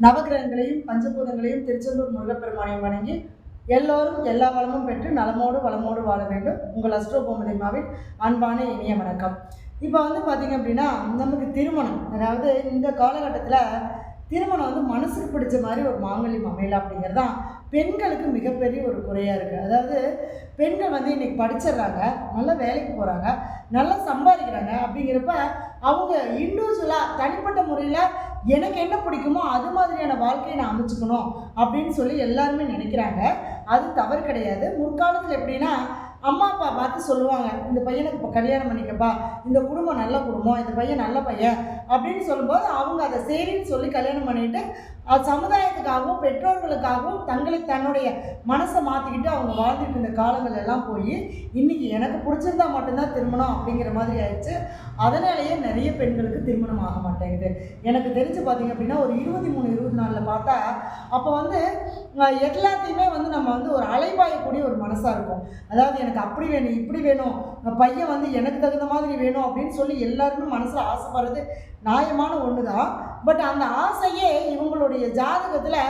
நவகிரகங்களையும் பஞ்சபூதங்களையும் திருச்செந்தூர் முருகப்பெருமானையும் வணங்கி எல்லோரும் எல்லா வளமும் பெற்று நலமோடு வளமோடு வாழ வேண்டும். உங்கள் அஸ்ட்ரோ அன்பான இனிய வணக்கம். இப்போ வந்து பார்த்தீங்க அப்படின்னா நமக்கு திருமணம். அதாவது இந்த காலகட்டத்தில் திருமணம் வந்து மனசுக்கு பிடிச்ச மாதிரி ஒரு மாங்கல்யம் அமையல அப்படிங்கிறது தான் பெண்களுக்கு மிகப்பெரிய ஒரு குறையாக இருக்குது அதாவது பெண்கள் வந்து இன்றைக்கி படிச்சிடுறாங்க நல்ல வேலைக்கு போகிறாங்க நல்லா சம்பாதிக்கிறாங்க அப்படிங்கிறப்ப அவங்க இண்டிவிஜுவலாக தனிப்பட்ட முறையில் எனக்கு என்ன பிடிக்குமோ அது மாதிரியான வாழ்க்கையை நான் அமைச்சுக்கணும் அப்படின்னு சொல்லி எல்லாருமே நினைக்கிறாங்க. அது தவறு கிடையாது. முற்காலத்தில் எப்படின்னா அம்மா அப்பா பார்த்து சொல்லுவாங்க இந்த பையனுக்கு இப்போ கல்யாணம் பண்ணிக்கப்பா இந்த குடும்பம் நல்ல குடும்பம் இந்த பையன் நல்ல பையன் அப்படின்னு சொல்லும்போது அவங்க அதை சரின்னு சொல்லி கல்யாணம் பண்ணிட்டு அது சமுதாயத்துக்காகவும் பெற்றோர்களுக்காகவும் தங்களுக்கு தன்னுடைய மனசை மாற்றிக்கிட்டு அவங்க வாழ்ந்துட்டு இருந்த காலங்கள் எல்லாம் போய் இன்றைக்கி எனக்கு பிடிச்சிருந்தா மட்டும்தான் திருமணம் அப்படிங்கிற மாதிரி ஆயிடுச்சு. அதனாலேயே நிறைய பெண்களுக்கு திருமணம் ஆக மாட்டேங்குது. எனக்கு தெரிஞ்சு பார்த்தீங்க அப்படின்னா ஒரு இருபத்தி மூணு இருபத்தி நாலில் பார்த்தா அப்போ வந்து எல்லாத்தையுமே வந்து நம்ம வந்து ஒரு அலைபாயக்கூடிய ஒரு மனசாக இருக்கும். அதாவது எனக்கு அப்படி வேணும் இப்படி வேணும் பையன் வந்து எனக்கு தகுந்த மாதிரி வேணும் அப்படின்னு சொல்லி எல்லாருமே மனசில் ஆசைப்படுறது நியாயமான ஒன்று தான் பட் அந்த ஆசையே இவங்களுடைய ஜாதகத்தில்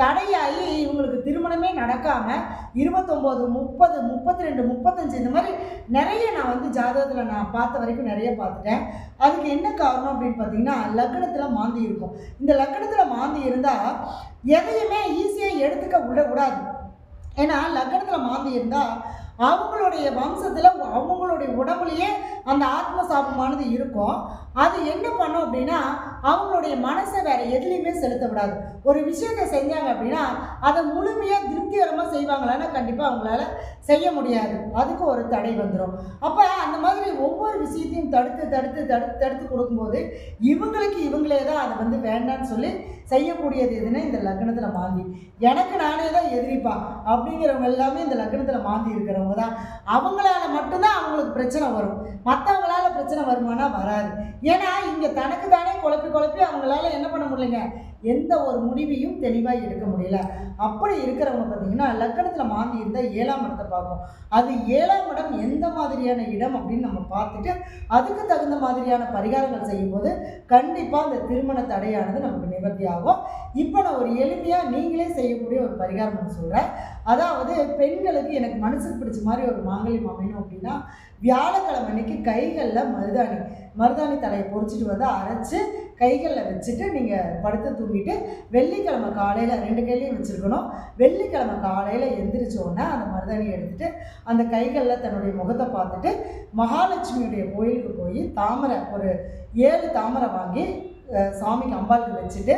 தடையாகி இவங்களுக்கு திருமணமே நடக்காமல் இருபத்தொம்போது முப்பது முப்பத்தி ரெண்டு முப்பத்தஞ்சு இந்த மாதிரி நிறைய நான் வந்து ஜாதகத்தில் நான் பார்த்த வரைக்கும் நிறைய பார்த்துட்டேன். அதுக்கு என்ன காரணம் அப்படின்னு பார்த்தீங்கன்னா லக்னத்தில் மாந்தி இருக்கும். இந்த லக்னத்தில் மாந்தி இருந்தால் எதையுமே ஈஸியாக எடுத்துக்க விடக்கூடாது. ஏன்னா லக்னத்தில் மாந்தி இருந்தால் அவங்களுடைய வம்சத்தில் அவங்களுடைய உடம்புலையே அந்த ஆத்ம சாபமானது இருக்கும். அது என்ன பண்ணும் அப்படின்னா அவங்களுடைய மனசை வேற எதுலேயுமே செலுத்த விடாது. ஒரு விஷயத்தை செஞ்சாங்க அப்படின்னா அதை முழுமையாக திருப்திகரமாக செய்வாங்களான்னா கண்டிப்பாக அவங்களால செய்ய முடியாது. அதுக்கு ஒரு தடை வந்துடும் அப்போ அந்த மாதிரி ஒவ்வொரு விஷயத்தையும் தடுத்து தடுத்து தடுத்து தடுத்து கொடுக்கும்போது இவங்களுக்கு இவங்களே தான் அதை வந்து வேண்டான்னு சொல்லி செய்யக்கூடியது எதுன்னா இந்த லக்னத்தில் மாந்தி. எனக்கு நானே தான் எதிரிப்பா. அப்படிங்கிறவங்க எல்லாமே இந்த லக்னத்தில் மாந்தி இருக்கிறவங்க தான். அவங்களால மட்டும்தான் அவங்களுக்கு பிரச்சனை வரும். மற்றவங்களால பிரச்சனை வருமானா வராது. ஏன்னா இங்கே தனக்கு தானே குழப்பி குழப்பி அவங்களால என்ன பண்ண முடியலைங்க? எந்த ஒரு முடிவையும் தெளிவாக எடுக்க முடியல. அப்படி இருக்கிறவங்க பார்த்தீங்கன்னா லக்கணத்தில் மாந்தி இருந்தால் ஏழாம் இடத்தை பார்க்கும். அது ஏழாம் இடம் எந்த மாதிரியான இடம் அப்படின்னு நம்ம பார்த்துட்டு அதுக்கு தகுந்த மாதிரியான பரிகாரங்கள் செய்யும்போது கண்டிப்பாக அந்த திருமண தடையானது நமக்கு நிவர்த்தி ஆகும். இப்போ நான் ஒரு எளிமையாக நீங்களே செய்யக்கூடிய ஒரு பரிகாரம் சொல்கிறேன் அதாவது பெண்களுக்கு எனக்கு மனசுக்கு பிடிச்ச மாதிரி ஒரு மாங்கல்யம் அமையணும் அப்படின்னா வியாழக்கிழமை அன்னைக்கு கைகளில் மருதாணி மருதாணி தலையை பொறிச்சிட்டு வந்து அரைச்சி கைகளில் வச்சுட்டு நீங்கள் படுத்து தூங்கிட்டு வெள்ளிக்கிழமை காலையில் ரெண்டு கையிலையும் வச்சுருக்கணும். வெள்ளிக்கிழமை காலையில் எந்திரிச்சோடனே அந்த மருதாணியை எடுத்துட்டு அந்த கைகளில் தன்னுடைய முகத்தை பார்த்துட்டு மகாலட்சுமியுடைய கோயிலுக்கு போய் தாமரை ஒரு ஏழு தாமரை வாங்கி சாமிக்கு அம்பாளுக்கு வச்சுட்டு